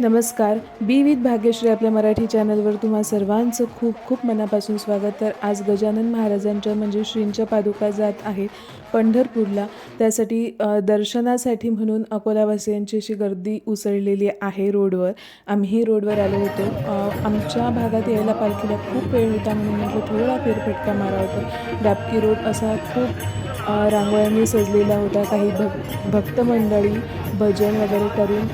नमस्कार. बी विथ भाग्यश्री आपल्या मराठी चॅनलवर तुम्हा सर्वांचं खूप खूप मनापासून स्वागत. तर आज गजानन महाराजांच्या म्हणजे श्रींच्या पादुका जात आहेत पंढरपूरला. त्यासाठी दर्शनासाठी म्हणून अकोलावासियांची अशी गर्दी उसळलेली आहे रोडवर. आम्ही रोडवर आलो होतो. आमच्या भागात यायला पालखीला खूप वेळ होता म्हणून म्हटलं थोडा फेरफटका मारा होता. डाबकी रोड असा खूप रांगोळ्यांनी सजलेला होता. काही भक् भक्त मंडळी भजन वगैरे करून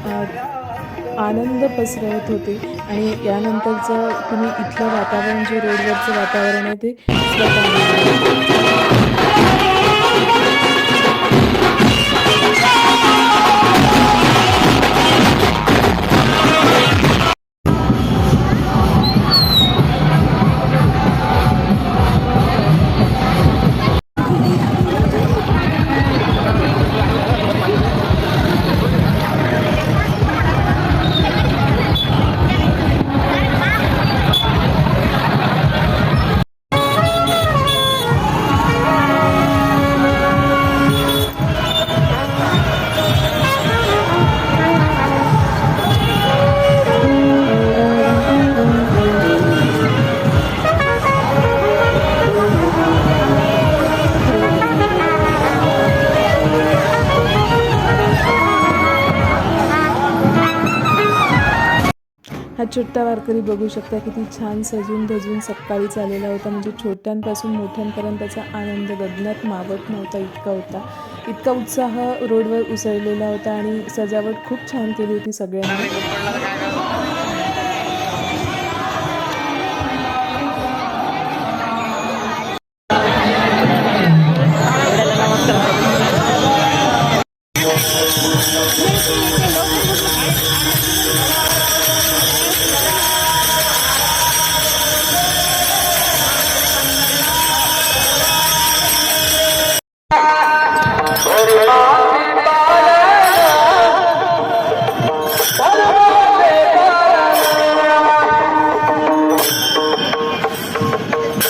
आनंद पसरवत होते. आणि यानंतरचं तुम्ही इथलं वातावरण जे रोडवरचं वातावरण आहे ते स्वतः हा छोटा वारकरी बघू शकता किती छान सजून धजून सकाळी चाललेला होता. म्हणजे छोट्यांपासून मोठ्यांपर्यंतचा आनंद गगनात मावत नव्हता इतका होता. इतका उत्साह रोडवर उसळलेला होता आणि सजावट खूप छान केली होती सगळ्यांनी.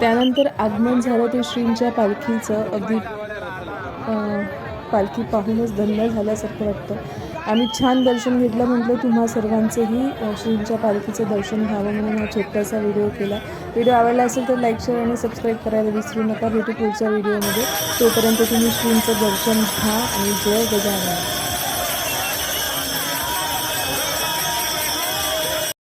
त्यानंतर आगमन झालं ते श्रींच्या पालखीचं. अगदी पालखी पाहूनच धन्य झाल्यासारखं वाटतं. आम्ही छान दर्शन घेतलं. म्हटलं तुम्हा सर्वांचंही श्रींच्या पालखीचं दर्शन घ्यावं म्हणून हा छोटासा व्हिडिओ केला. व्हिडिओ आवडला असेल तर लाईक शेअर आणि सबस्क्राईब करायला विसरू नका. भेटू पुढच्या व्हिडिओमध्ये. तोपर्यंत तुम्ही श्रींचं दर्शन घ्या आणि जय गजानन.